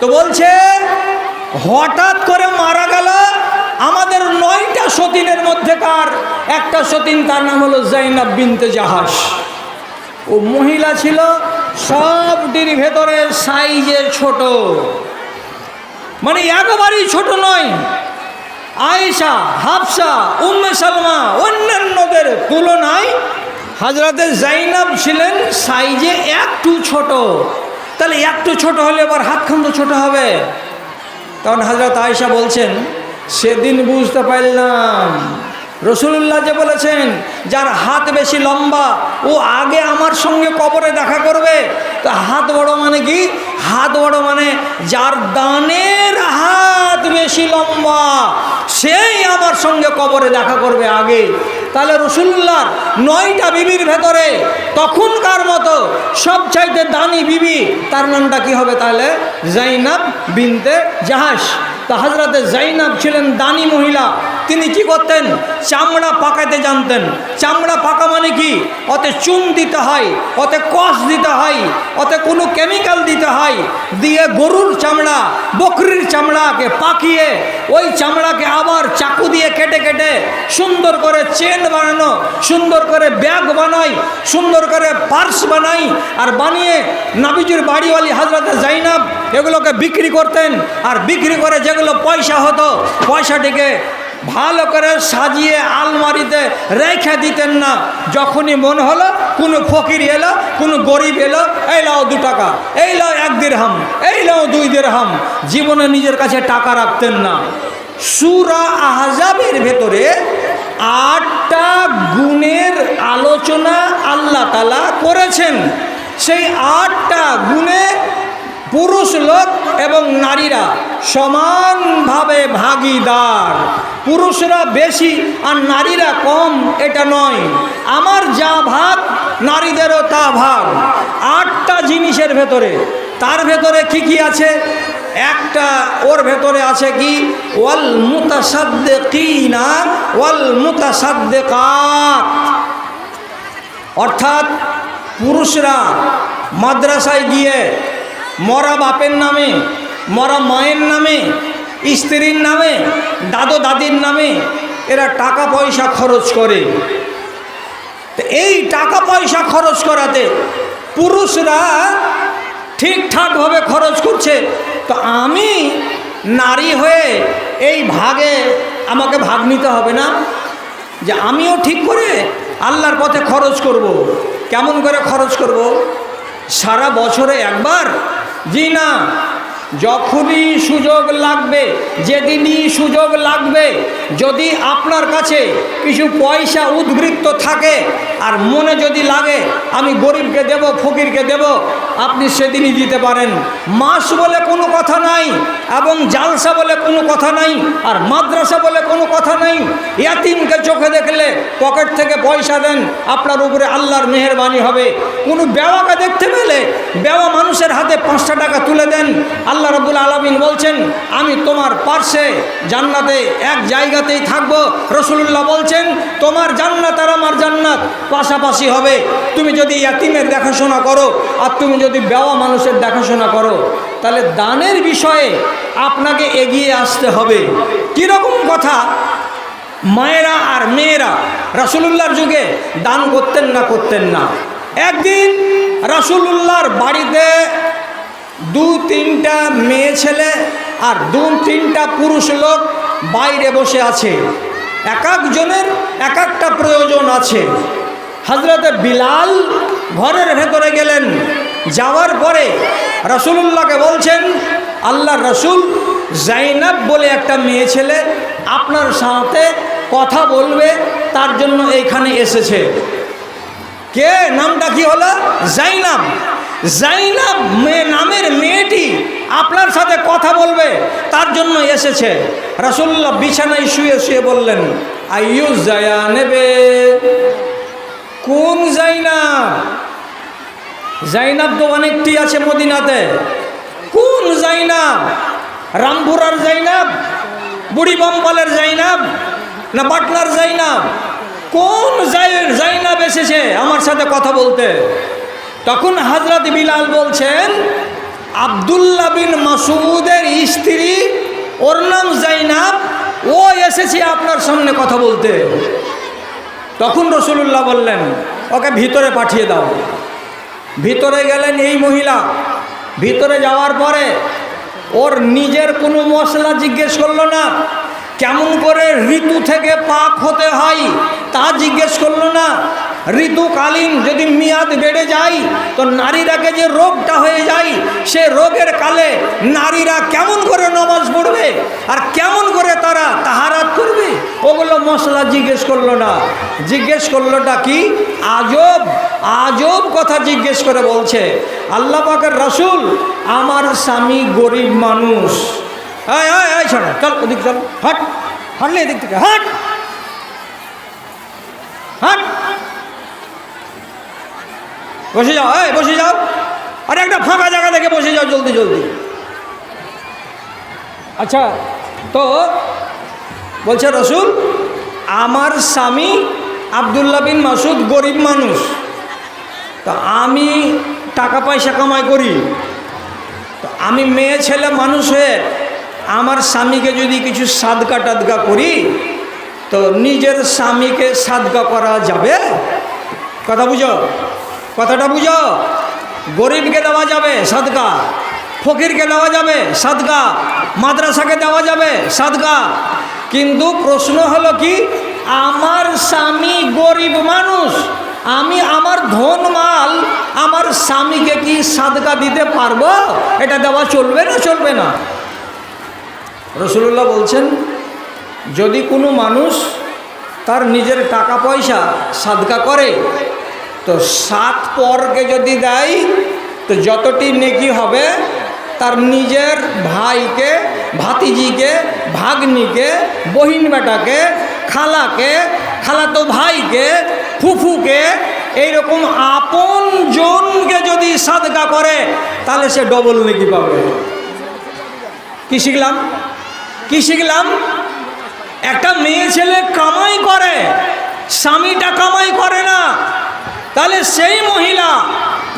তো বলছে, হঠাৎ করে মারা গেল আমাদের নয়টা সতীনের মধ্যেকার। একটা সতীন তার নাম হলো জাইনাব বিনতে জাহাজ ও মহিলা ছিল, সবটির ভেতরে সাইজে ছোট। মানে একেবারেই ছোট নয়। আয়েশা, হাফসা, উম্মে সালমা, অন্যান্যদের তুলনায় হাজরাতে জাইনাব ছিলেন সাইজে একটু ছোট। তাহলে একটু ছোট হলে এবার হাত তো ছোট হবে। তখন হাজরত আয়সা বলছেন, সেদিন বুঝতে পারলাম রসুল্লাহ যে বলেছেন, যার হাত বেশি লম্বা, ও আগে আমার সঙ্গে কবরে দেখা করবে। তো হাত বড় মানে কি? হাত বড় মানে যার দানের হাত বেশি লম্বা, সেই আমার সঙ্গে কবরে দেখা করবে আগে। তাহলে রসুল্লাহর নয়টা বিবির ভেতরে তখনকার মতো সবচাইতে দানি বিবি, তার নামটা কি হবে তাহলে? জাইনাব বিনতে জাহাজ তা হাজরাতে জাইনাব ছিলেন দানি মহিলা। তিনি কি করতেন? চামড়া পাকাতে জানতেন। চামড়া পাকা মানে কি? ওতে চুন দিতে হয় ওতে কষ দিতে হয় ওতে কোনো কেমিক্যাল দিতে হয়। দিয়ে গরুর চামড়া, বকরির চামড়াকে পাকিয়ে ওই চামড়াকে আবার চাকু দিয়ে কেটে কেটে সুন্দর করে চেন বানানো, সুন্দর করে ব্যাগ বানাই, সুন্দর করে পার্স বানাই, আর বানিয়ে নাবিজুর বাড়িওয়ালি হাজরাতে জাইনাব এগুলোকে বিক্রি করতেন, আর বিক্রি করে যেগুলো পয়সা হতো, পয়সাটিকে ভালো করে সাজিয়ে আলমারিতে রেখে দিতেন না। যখনই মন হলো, কোনো ফকির এলো, কোনো গরিব এলো, এই লাও দু টাকা, এই লাও এক দেড়হাম এই লাও দুই দেড়হাম জীবনে নিজের কাছে টাকা রাখতেন না। সুরা আহজাবের ভেতরে আটটা গুণের আলোচনা আল্লাহ তালা করেছেন। সেই আটটা গুণে পুরুষ লোক এবং নারীরা সমানভাবে ভাগিদার। পুরুষরা বেশি আর নারীরা কম, এটা নয়। আমার যা ভাগ নারীদেরও তা ভাগ আটটা জিনিসের ভেতরে, তার ভেতরে কি কি আছে? একটা ওর ভেতরে আছে কি? ওয়াল মুতাসাদ্দিকিনা, ওয়াল মুতাসাদ্দিকাত। অর্থাৎ পুরুষরা মাদ্রাসায় গিয়ে মরা বাপের নামে, মরা মায়ের নামে, স্ত্রীর নামে, দাদু দাদির নামে এরা টাকা পয়সা খরচ করে এই টাকা পয়সা খরচ করাতে পুরুষরা ঠিকঠাকভাবে খরচ করছে তো আমি নারী হয়ে এই ভাগে আমাকে ভাগ নিতে হবে না, যে আমিও ঠিক করে আল্লাহর পথে খরচ করব। কেমন করে খরচ করব। সারা বছরে একবার জি না, যখনই সুযোগ লাগবে, যেদিনই সুযোগ লাগবে, যদি আপনার কাছে কিছু পয়সা উদ্বৃত্ত থাকে, আর মনে যদি লাগে, আমি গরিবকে দেব, ফকিরকে দেব আপনি সেদিনই দিতে পারেন। মাস বলে কোনো কথা নাই এবং জালসা বলে কোনো কথা নাই আর মাদ্রাসা বলে কোনো কথা নাই। ইয়াতিমকে চোখে দেখলে পকেট থেকে পয়সা দেন, আপনার উপরে আল্লাহর মেহরবানি হবে। কোনো বেওয়াকে দেখতে পেলে বেওয়া মানুষের হাতে পাঁচটা টাকা তুলে দেন। আল্লাহ রবুল আলমিন বলছেন, আমি তোমার পার্শ্বে জান্নাতে এক জায়গাতেই থাকব। রসুল্লাহ বলছেন, তোমার জান্নাত আর আমার জান্নাত পাশাপাশি হবে। তুমি যদি ইয়াতিমের দেখাশোনা করো আর তুমি যদি বেওয়া মানুষের দেখাশোনা করো, তাহলে দানের বিষয়ে আপনাকে এগিয়ে আসতে হবে। কীরকম কথা? মায়েরা আর মেয়েরা রাসুলুল্লাহর যুগে দান করতেন না করতেন না। একদিন রাসুলুল্লাহর বাড়িতে দু, তিনটা মেয়ে ছেলে আর দু, তিনটা পুরুষ লোক বাইরে বসে আছে। এক একজনের এক একটা প্রয়োজন আছে। হজরতে বিলাল ঘরের ভেতরে গেলেন। যাওয়ার পরে রসুলুল্লাহকে বলছেন আল্লাহ রসুল জাইনাব বলে একটা মেয়ে ছেলে আপনার সাথে কথা বলবে, তার জন্য এইখানে এসেছে। কে? নামটা কি হলো? জাইনাব। জাইনাব মেয়ে নামের মেয়েটি আপনার সাথে কথা বলবে, তার জন্য এসেছে। রাসুল্লাহ বিছানায় শুয়ে শুয়ে বললেন, আইয়ু জায়া নেবে কোন জাইনাব? জাইনাব তো অনেকটি আছে মদিনাতে। কোন জাইনাব? রামপুরার জাইনাব? বুড়িবম্বলের জাইনাব? না পাটনার জাইনাব? কোন জাইনাব এসেছে আমার সাথে কথা বলতে? তখন হাজরত বিলাল বলছেন আবদুল্লা বিন মাসুদের স্ত্রী, ওর নাম জাইনাব, ও এসেছে আপনার সামনে কথা বলতে। তখন রসুল্লাহ বললেন, ওকে ভিতরে পাঠিয়ে দাও। ভিতরে গেলেন এই মহিলা। ভিতরে যাওয়ার পরে ওর নিজের কোনো মশলা জিজ্ঞেস করল না। কেমন করে ঋতু থেকে পাক হতে হয় তা জিজ্ঞেস করল না। ঋতুকালীন যদি মেয়াদ বেড়ে যায়, তো নারীরাকে যে রোগটা হয়ে যায়, সে রোগের কালে নারীরা কেমন করে নমাজ পড়বে আর কেমন করে তারা তাহারাত করবে? ওগুলো মশলা জিজ্ঞেস করল না। জিজ্ঞেস করলোটা কি? আজব আজব কথা জিজ্ঞেস করে বলছে, আল্লাহ পাকের রাসুল, আমার স্বামী গরিব মানুষ। এই এই এই শোনো চল, ওদিক চল। হাট, হাঁটলে এদিক থেকে। হাট হাট। বসে যাও, এই, বসে যাও। আরে, একটা ফাঁকা জায়গা দেখে বসে যাও জলদি জলদি। আচ্ছা তো বলছে রসুল, আমার স্বামী আবদুল্লাহ বিন মাসুদ গরিব মানুষ। তো আমি টাকা পয়সা কামাই করি। তো আমি মেয়ে, ছেলে, মানুষ হয়ে আমার স্বামীকে যদি কিছু সাদকা টাদকা করি, তো নিজের স্বামীকে সাদকা করা যাবে? কথা বুঝো? কথাটা বুঝো? গরিবকে দেওয়া যাবে সাদকা, ফকিরকে দেওয়া যাবে সাদকা, মাদ্রাসাকে দেওয়া যাবে সাদকা। কিন্তু প্রশ্ন হলো কি, আমার স্বামী গরিব মানুষ, আমি আমার ধন মাল, আমার স্বামীকে কি সাদকা দিতে পারব? এটা দেওয়া চলবে না চলবে না? রসুল্লাহ বলছেন, যদি কোনো মানুষ তার নিজের টাকা পয়সা সাদকা করে, তো সাত পরকে যদি দেয়, তো যতটি নেকি হবে, তার নিজের ভাইকে, ভাতিজিকে, ভাগ্নিকে, বহিন বেটাকে, খালাকে, খালাতো ভাইকে, ফুফুকে, এইরকম আপন জনকে যদি সাদকা করে, তাহলে সে ডবল নেকি পাবে। কি শিখলাম? কি শিখলাম? একটা মেয়ে ছেলে কামাই করে, স্বামীটা কামাই করে না, তাহলে সেই মহিলা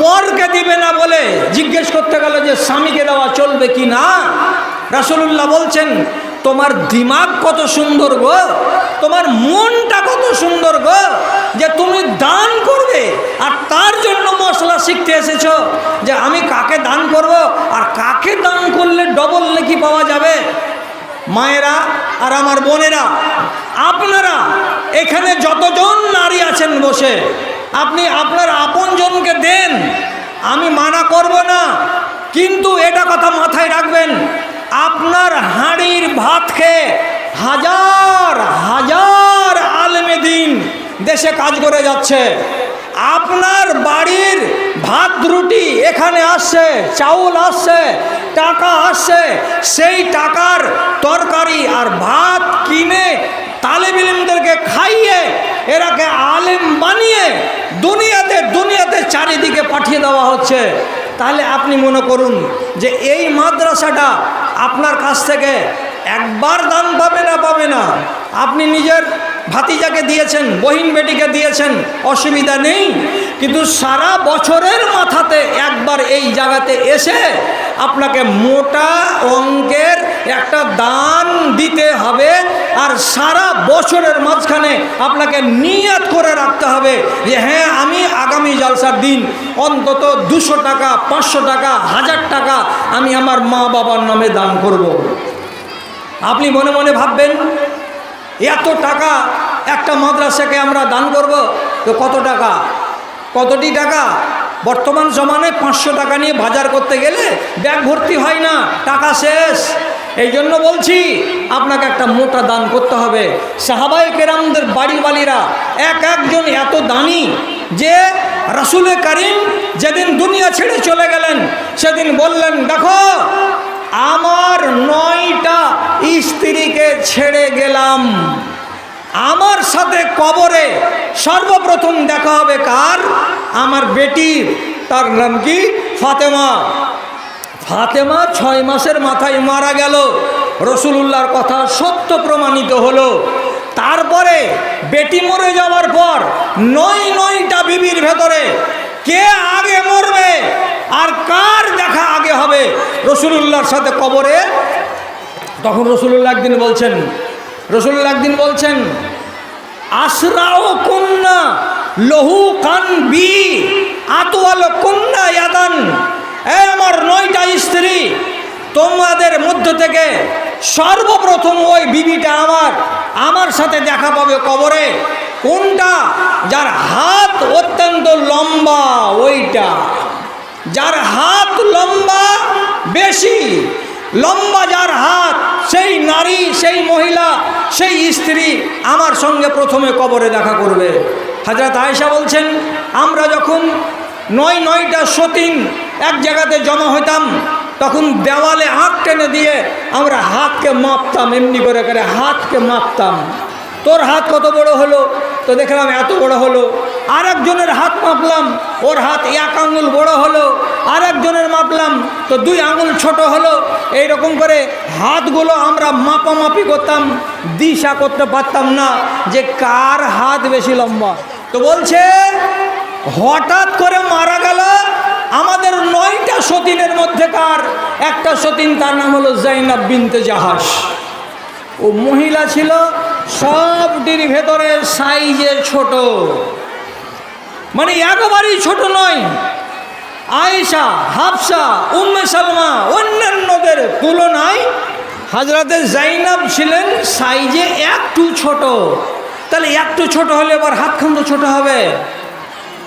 পরকে দিবে না বলে জিজ্ঞেস করতে গেল যে স্বামীকে দেওয়া চলবে কি না? রাসুলুল্লাহ বলছেন, তোমার দিমাগ কত সুন্দর গো, তোমার মনটা কত সুন্দর গো, যে তুমি দান করবে আর তার জন্য মশলা শিখতে এসেছ যে আমি কাকে দান করব আর কাকে দান করলে ডবল নাকি পাওয়া যাবে? মায়েরা আর আমার বোনেরা, আপনারা এখানে যতজন নারী আছেন বসে, আপনি আপনার আপনজনকে দেন, আমি মানা করব না, কিন্তু এটা কথা মাথায় রাখবেন, আপনার হাঁড়ির ভাত খেয়ে হাজার হাজার আলমে দিন দেশে কাজ করে যাচ্ছে। আপনার বাড়ির ভাত, রুটি এখানে আসছে, চাউল আসছে, টাকা আসছে, সেই টাকার তরকারি আর ভাত কিনে তালেবিলিমদেরকে খাইয়ে এরাকে আলেম বানিয়ে দুনিয়াতে দুনিয়াতে চারিদিকে পাঠিয়ে দেওয়া হচ্ছে। তাহলে আপনি মনে করুন যে এই মাদ্রাসাটা আপনার কাছ থেকে একবার দান পাবে না পাবে না। আপনি নিজের ভাতিজাকে দিয়েছেন, বহিন বেটিকে দিয়েছেন, অসুবিধা নেই কিন্তু সারা বছরের মাথাতে একবার এই জায়গাতে এসে আপনাকে মোটা অঙ্কের একটা দান দিতে হবে আর সারা বছরের মাঝখানে আপনাকে নিয়াত করে রাখতে হবে যে হ্যাঁ আমি আগামী জলসার দিন অন্তত দুশো টাকা, পাঁচশো টাকা, হাজার টাকা আমি আমার মা বাবার নামে দান করব। আপনি মনে মনে ভাববেন এত টাকা একটা মাদ্রাসাকে আমরা দান করব? তো কত টাকা? কতটি টাকা? বর্তমান জমানায় পাঁচশো টাকা নিয়ে বাজার করতে গেলে ব্যাগ ভর্তি হয় না, টাকা শেষ। এই জন্য বলছি, আপনাকে একটা মোটা দান করতে হবে। সাহাবাই কেরামদের বাড়ির বালিরা এক একজন এত দানি যে রসুলে করিম যেদিন দুনিয়া ছেড়ে চলে গেলেন, সেদিন বললেন, দেখো আমার নয়টা স্ত্রীকে ছেড়ে গেলাম। আমার সাথে কবরে সর্বপ্রথম দেখা হবে কার? আমার বেটির তার নাম কি? ফাতেমা। ফাতেমা ছয় মাসের মাথায় মারা গেল। রসুলুল্লাহর কথা সত্য প্রমাণিত হলো। তারপরে বেটি মরে যাওয়ার পর নয় নয়টা বিবির ভেতরে কে আগে মরবে? আর কার দেখা আগে হবে? রসুলুল্লাহর সাথে কবরে? তখন রসুল্লাহ একদিন বলছেন রসুল্লাহ একদিন বলছেন আশরাও কন্যা লহু কান বি আতোয়াল কন্যা ইয়াদান। এ আমার নয়টা স্ত্রী, তোমাদের মধ্য থেকে সর্বপ্রথম ওই বিবিটা আমার আমার সাথে দেখা পাবে কবরে। কোনটা? যার হাত অত্যন্ত লম্বা, ওইটা। যার হাত লম্বা বেশি, লম্বা যার হাত, সেই নারী, সেই মহিলা, সেই স্ত্রী আমার সঙ্গে প্রথমে কবরে দেখা করবে। হাজরত আয়েশা বলছেন, আমরা যখন নয় নয়টা সতীন এক জায়গাতে জমা হইতাম, তখন দেওয়ালে হাত টেনে দিয়ে আমরা হাতকে মাপতাম, এমনি করে করে হাতকে মাপতাম। তোর হাত কত বড় হলো? তো দেখলাম এত বড় হলো। আর একজনের হাত মাপলাম, ওর হাত এক আঙুল বড় হলো আর একজনের মাপলাম, তো দুই আঙুল ছোট হলো। এইরকম করে হাতগুলো আমরা মাপামাপি করতাম, দিশা করতে পারতাম না যে কার হাত বেশি লম্বা। তো বলছে, হঠাৎ করে মারা গেল আমাদের নয়টা সতীনের মধ্যেকার। একটা সতীন তার নাম হলো জাইনাব বিনতে জাহাজ ও মহিলা ছিল, সবটির ভেতরে সাইজে ছোট। মানে একেবারেই ছোট নয়। আয়েশা, হাফসা, উম্মে সালমা অন্যান্যদের তুলনায় হাজরাতে জাইনাব ছিলেন সাইজে একটু ছোট। তাহলে একটু ছোট হলে এবার হাতখান ছোট হবে।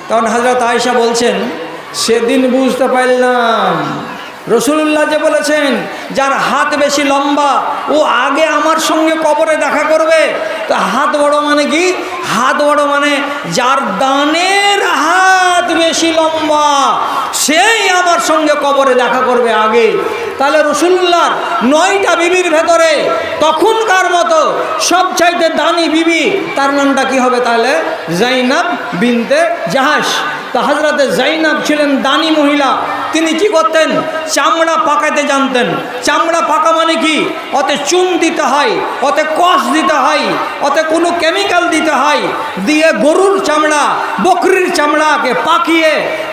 তখন হাজরত আয়েশা বলছেন, সেদিন বুঝতে পারলাম। রসুল্লাহ যে বলেছেন, যার হাত বেশি লম্বা, ও আগে আমার সঙ্গে কবরে দেখা করবে। তো হাত বড় মানে কি? হাত বড় মানে যার দানের হাত বেশি লম্বা, সেই আমার সঙ্গে কবরে দেখা করবে আগে। তাহলে রসুল্লাহর নয়টা বিবির ভেতরে তখনকার মতো সবচাইতে দানি বিবি, তার নামটা কি হবে তাহলে? জাইনাব বিনতে জাহাজ তা হাজরাতে জাইনাব ছিলেন দানি মহিলা। তিনি কি করতেন? চামড়া পাকাতে জানতেন। চামড়া পাকা মানে কি? ওতে চুন দিতে হয়, ওতে কষ দিতে হয়, ওতে কোনো কেমিক্যাল দিতে হয়। দিয়ে গরুর চামড়া, বকরির চামড়াকে পাকিয়ে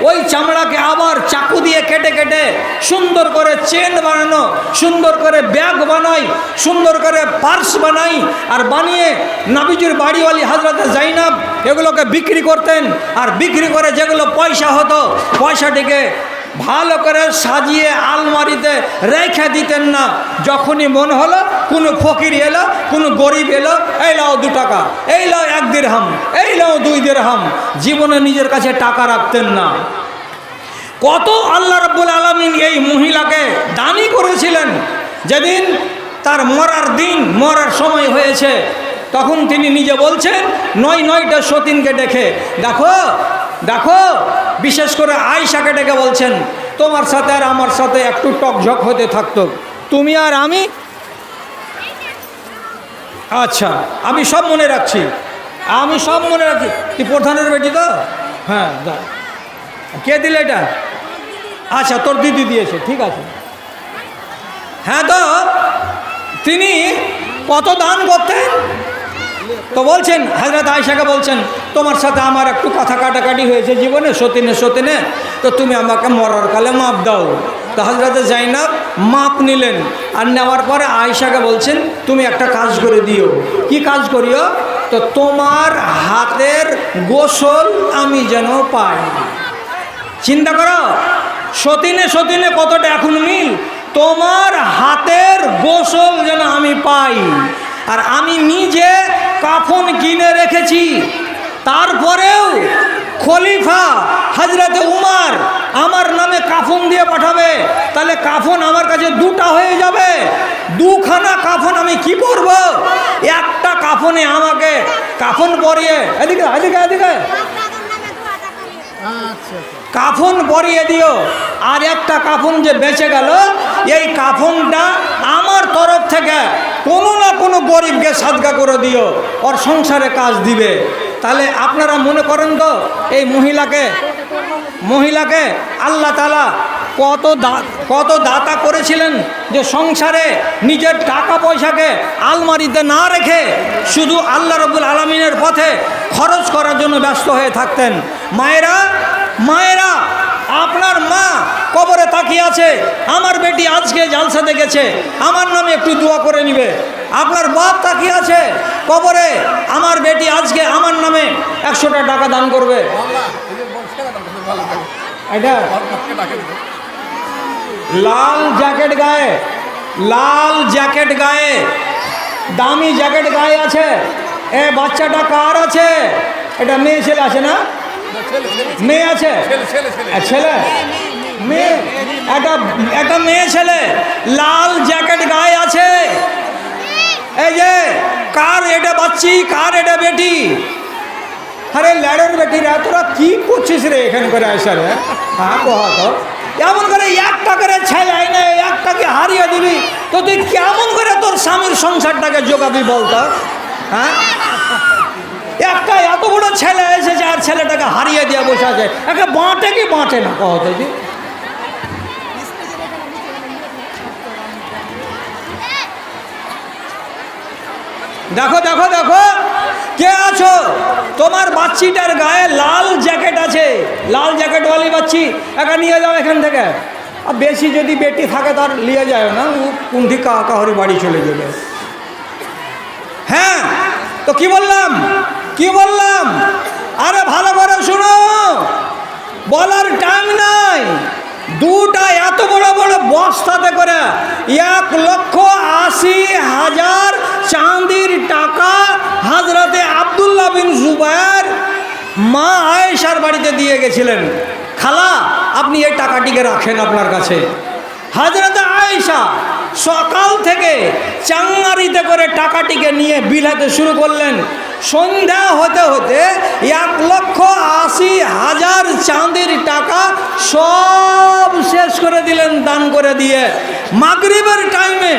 ওই চামড়াকে আবার চাকু দিয়ে কেটে কেটে সুন্দর করে চেন বানানো, সুন্দর করে ব্যাগ বানাই, সুন্দর করে পার্স বানাই আর বানিয়ে নাবিজুর বাড়িওয়ালি হাজরতে জাইনাব এগুলোকে বিক্রি করতেন। আর বিক্রি করে যেগুলো পয়সা হতো পয়সাটিকে ভালো করে সাজিয়ে আলমারিতে রেখে দিতেন না। যখনই মন হলো, কোনো ফকির এলো, কোনো গরিব এলো, এই লাও দু টাকা, এই লাও এক দেড়হাম, এই লাও দুই দেড়হাম। জীবনে নিজের কাছে টাকা রাখতেন না। কত আল্লাহ রব্বুল আলমিন এই মহিলাকে দানি করেছিলেন। যেদিন তার মরার দিন, মরার সময় হয়েছে, তখন তিনি নিজে বলছেন, নয় নয়টা সতীনকে ডেকে দেখো দেখো, বিশেষ করে আয়সাকে ডেকে বলছেন, তোমার সাথে আর আমার সাথে একটু টকঝক হতে থাকতো। তুমি আর আমি? আচ্ছা আমি সব মনে রাখছি। আমি সব মনে রাখছি। তুই প্রধানের বেটি তো? হ্যাঁ কে দিলে এটা? আচ্ছা তোর দিদি দিয়েছে, ঠিক আছে। হ্যাঁ তো, তিনি কত দান করতেন? তো বলছেন হাজরত আয়সাকে বলছেন, তোমার সাথে আমার একটু কথা কাটাকাটি হয়েছে জীবনে, সতীনে সতীনে, তো তুমি আমাকে মরার কালে মাপ দাও। তো হজরতে জাইনাব মাপ নিলেন আর নেওয়ার পরে আয়সাকে বলছেন, তুমি একটা কাজ করে দিও। কি কাজ করিও? তো তোমার হাতের গোসল আমি যেন পাই। চিন্তা করো, সতীনে সতীনে কতটা এখন মিল? তোমার হাতের গোসল যেন আমি পাই। আর আমি নিজে কাফন কিনে রেখেছি। তারপরেও খলিফা হাজরাতে উমার আমার নামে কাফন দিয়ে পাঠাবে, তাহলে কাফন আমার কাছে দুটা হয়ে যাবে। দুখানা কাফন আমি কি করব? একটা কাফনে আমাকে কাফন পরিয়ে, এদিকে এদিকে এদিকে। কাফন পরিয়ে দিও। আর একটা কাফন যে বেঁচে গেল, এই কাফনটা আমার তরফ থেকে কোনো না কোনো গরিবকে সাদগা করে দিও, ওর সংসারে কাজ দিবে। তাহলে আপনারা মনে করেন তো, এই মহিলাকে মহিলাকে আল্লাহ তালা কত দা, কত দাতা করেছিলেন যে সংসারে নিজের টাকা পয়সাকে আলমারিতে না রেখে শুধু আল্লাহ রবুল আলমিনের পথে খরচ করার জন্য ব্যস্ত হয়ে থাকতেন। মায়েরা মায়েরা, আপনার মা কবরে তাকিয়ে আছে, আমার বেটি আজকে জালসাতে গেছে আমার নামে একটু দোয়া করে নিবে। আপনার বাপ তাকিয়ে আছে কবরে, আমার বেটি আজকে আমার নামে একশোটা টাকা দান করবে। এটা? লাল জ্যাকেট গায়ে, লাল জ্যাকেট গায়ে, দামি জ্যাকেট গায়ে আছে। এ বাচ্চাটা কার আছে? এটা মেয়ে ছেলে আছে না? মেয়ে আছে? ছেলে মেয়ে? একটা একটা মেয়ে ছেলে। লাল জ্যাকেট গায়ে আছে। এই যে কার এটা বাচ্চি কার এটা বেটি? আরে ল্যাডের বেটিরা তোরা কি করছিস রে এখানে করে আসা রে? হ্যাঁ কহা তো এমন করে একটা করে ছেলে না একটাকে হারিয়ে দিবি? তো তুই কেমন করে তোর স্বামীর সংসারটাকে যোগাবি বলতো হ্যাঁ? একটা এত বড় ছেলে এসেছে আর ছেলেটাকে হারিয়ে দিয়ে বসে আছে। একে বাঁটে কি বাঁটে না কহ দেখো। দেখো দেখো কে আছো? তোমার বাচ্চিটার গায়ে লাল জ্যাকেট আছে। লাল জ্যাকেট জ্যাকেটওয়ালি বাচ্চি, একা নিয়ে যাও এখান থেকে। আর বেশি যদি বেটি থাকে তার নিয়ে যায় না, ও কুণ্ঠি কাহরি বাড়ি চলে যাবে। হ্যাঁ তো কি বললাম? কি বললাম? আরে ভালো করে শুনো। বলার টাইম নাই। দুটা এত বড় বড় বস্তাতে করে এক লক্ষ আশি হাজার চাঁদির টাকা হাজরাতে আবদুল্লাহ বিন জুবায়ের মা আয়েশার বাড়িতে দিয়ে গেছিলেন। খালা, আপনি এই টাকাটিকে রাখেন আপনার কাছে। হাজরাতে আয়েশা সকাল থেকে চাঙ্গারিতে করে টাকাটিকে নিয়ে বিলাতে শুরু করলেন। সন্ধ্যা হতে হতে এক লক্ষ আশি হাজার চাঁদির টাকা সব শেষ করে দিলেন দান করে দিয়ে। মাগরিবের টাইমে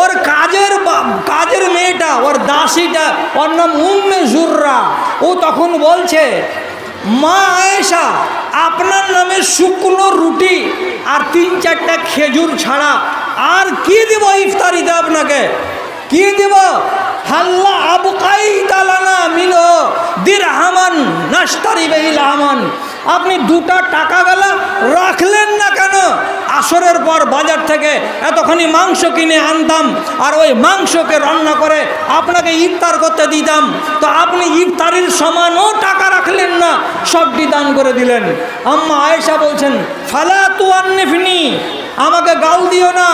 ওর কাজের কাজের মেয়েটা, ওর দাসীটা, ওর নাম উম্মে জুররা। ও তখন বলছে, মা আয়েশা, আপনার নামে শুকনো রুটি আর তিন চারটা খেজুর ছাড়া আর কি দিব ইফতারিতে আপনাকে? কি দিব? হাল্লা আবকাই তালানা মিনো দিরহামান নাস্তারি বেহিল আমান আপনি দুটা টাকা বেলা রাখলেন না কেন? আসরের পর বাজার থেকে এতখানি মাংস কিনে আনতাম আর ওই মাংসকে রান্না করে আপনাকে ইফতার করতে দিতাম। তো আপনি ইফতারির সমানও টাকা রাখলেন না, সবটি দান করে দিলেন। আম্মা আয়েশা বলছেন, ফালা তু আন্নিফনি আমাকে গাল দিও না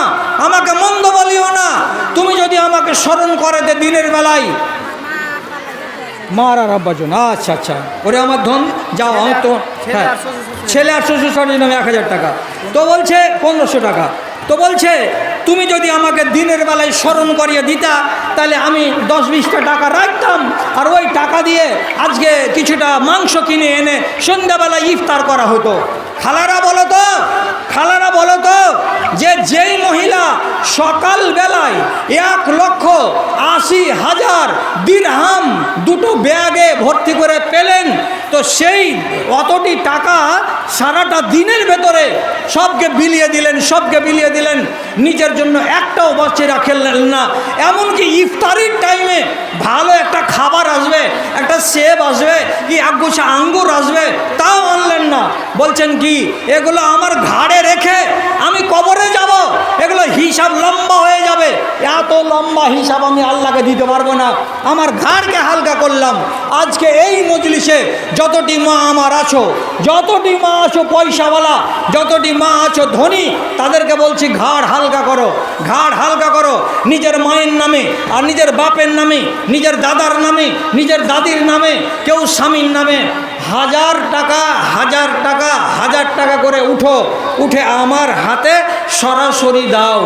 আমাকে মন্দ বলিও না। তুমি যদি আমাকে স্মরণ করে দে দিনের বেলায় মার আব্বাজন আচ্ছা আচ্ছা। ওরে আমার ধন যাও আমার তো হ্যাঁ। ছেলে আর শ্বশুর শাশুড়ির নামে এক হাজার টাকা। তো বলছে পনেরোশো টাকা। তো বলছে তুমি যদি আমাকে দিনের বেলায় স্মরণ করিয়ে দিতা তাহলে আমি দশ বিশটা টাকা রাখতাম। আর ওই টাকা দিয়ে আজকে কিছুটা মাংস কিনে এনে সন্ধ্যাবেলায় ইফতার করা হতো। খালারা বলো তো, খালারা বলো তো যে যেই মহিলা সকাল বেলায় এক লক্ষ আশি হাজার দিরহাম দুটো ব্যাগে ভর্তি করে পেলেন, তো সেই অতটি টাকা সারাটা দিনের ভেতরে সবকে বিলিয়ে দিলেন, সবকে বিলিয়ে দিলেন, নিজের জন্য একটাও বাচ্চা রাখলেন না। এমনকি ইফতারির টাইমে ভালো একটা খাবার আসবে, একটা সেব আসবে, কি একগুছা আঙ্গুর আসবে, তাও আনলেন না। বলছেন কি, এগুলো আমার ঘাড়ে রেখে আমি কবরে যাব, এগুলো হিসাব লম্বা হয়ে যাবে। এত লম্বা হিসাব আমি আল্লাহকে দিতে পারব না। আমার ঘাড়কে হালকা করলাম। আজকে এই মজলিসে যতটি মা আমার আছো, যতটি মা আছো পয়সাওয়ালা, যতটি মা আছো ধনী, তাদেরকে বলছি ঘাড় হালকা করো, ঘাড় হালকা করো। নিজের মায়ের নামে আর নিজের বাপের নামে, নিজের দাদার নামে, নিজের দাদির নামে, কেউ স্বামীর নামে হাজার টাকা হাজার টাকা হাজার টাকা করে উঠো উঠে আমার হাতে সরাসরি দাও।